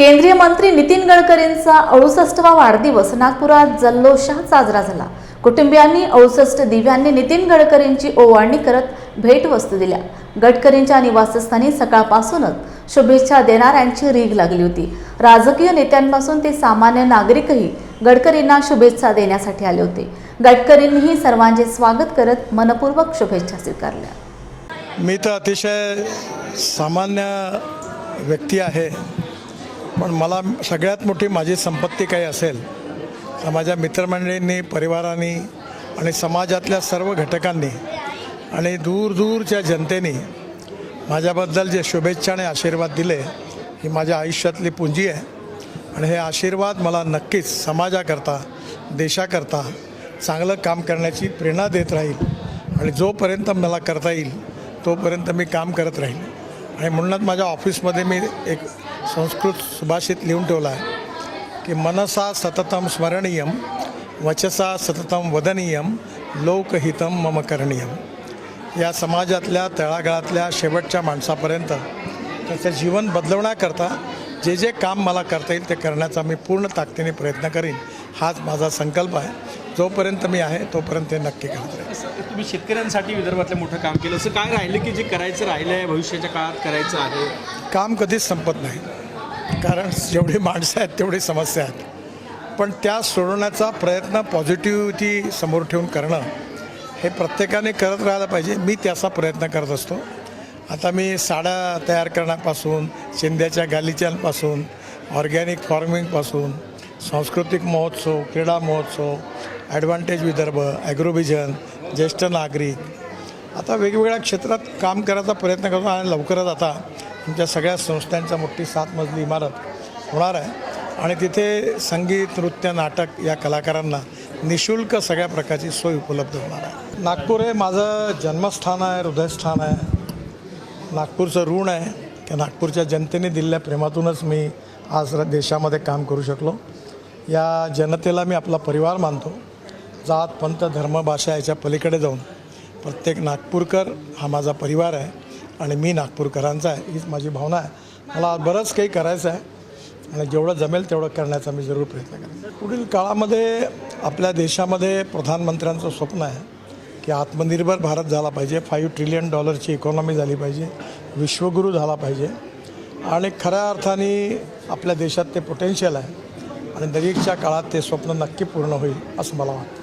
केंद्रीय मंत्री नितीन गडकरींचा अडुसष्टवा वाढदिवस नागपुरात जल्लोषात साजरा झाला. कुटुंबियांनी अडुसष्ट दिव्यांनी नितीन गडकरींची ओवाळणी करत भेटवस्तू दिल्या. गडकरींच्या निवासस्थानी सकाळपासूनच शुभेच्छा देणाऱ्यांची रीग लागली होती. राजकीय नेत्यांपासून ते सामान्य नागरिकही गडकरींना शुभेच्छा देण्यासाठी आले होते. गडकरींनीही सर्वांचे स्वागत करत मनपूर्वक शुभेच्छा स्वीकारल्या. मी तर अतिशय सामान्य व्यक्ती आहे. पण मला सगळ्यात मोठी माझी संपत्ती काही असेल तर माझ्या मित्रमंडळींनी परिवारांनी आणि समाजातल्या सर्व घटकांनी आणि दूरदूरच्या जनतेने माझ्याबद्दल जे शुभेच्छा आणि आशीर्वाद दिले ही माझ्या आयुष्यातली पुंजी आहे. आणि हे आशीर्वाद मला नक्कीच समाजाकरता देशाकरता चांगलं काम करण्याची प्रेरणा देत राहील. आणि जोपर्यंत मला करता येईल तोपर्यंत मी काम करत राहील. आणि म्हणूनच माझ्या ऑफिसमध्ये मी एक संस्कृत सुभाषित लिहून ठेवला आहे की मनसा सततम स्मरणीयम वचसा सततम वदनीयम लोकहितम मम करणीयम. या समाजातल्या तळागाळातल्या शेवटच्या माणसापर्यंत त्याचं जीवन बदलवण्याकरता जे जे काम मला करता येईल ते करण्याचा मी पूर्ण ताकदीने प्रयत्न करीन हाच माझा संकल्प आहे. जोपर्यंत मी आहे तोपर्यंत ते नक्की करत राहील. असं तुम्ही शेतकऱ्यांसाठी विदर्भातलं मोठं काम केलं. असं काय राहिलं की जे करायचं राहिलं आहे भविष्याच्या काळात करायचं आहे? काम कधीच संपत नाही. कारण जेवढी माणसं आहेत तेवढी समस्या आहेत. पण त्या सोडवण्याचा प्रयत्न पॉझिटिव्हिटी समोर ठेवून करणं हे प्रत्येकाने करत राहायला पाहिजे. मी त्याचा प्रयत्न करत असतो. आता मी साड्या तयार करण्यापासून शिंद्याच्या गालिच्यांपासून ऑर्गॅनिक फार्मिंगपासून सांस्कृतिक महोत्सव क्रीडा महोत्सव ॲडव्हान्टेज विदर्भ ॲग्रोविजन ज्येष्ठ नागरिक आता वेगवेगळ्या क्षेत्रात काम करायचा प्रयत्न करतो आणि लवकरच आता तुमच्या सगळ्या संस्थांच्या मोठी सात मजली इमारत होणार आहे. आणि तिथे संगीत नृत्य नाटक या कलाकारांना निशुल्क सगळ्या प्रकारची सोय उपलब्ध होणार आहे. नागपूर हे माझं जन्मस्थान आहे हृदयस्थान आहे. नागपूरचं ऋण आहे. त्या नागपूरच्या जनतेने दिलेल्या प्रेमातूनच मी आज र- देशामध्ये काम करू शकलो. या जनतेला मी आपला परिवार मानतो. जात पंथ धर्म भाषा याच्या पलीकडे जाऊन प्रत्येक नागपूरकर हा माझा परिवार आहे. आणि मी नागपूरकरांचा आहे हीच माझी भावना आहे. मला बरंच काही करायचं आहे आणि जेवढं जमेल तेवढं करण्याचा मी जरूर प्रयत्न करेन. पुढील काळामध्ये आपल्या देशामध्ये प्रधानमंत्र्यांचं स्वप्न आहे की आत्मनिर्भर भारत झाला पाहिजे फाईव्ह ट्रिलियन डॉलरची इकॉनॉमी झाली पाहिजे विश्वगुरू झाला पाहिजे आणि खऱ्या अर्थाने आपल्या देशात ते पोटेन्शियल आहे आणि नजीकच्या काळात ते स्वप्न नक्की पूर्ण होईल असं मला वाटतं.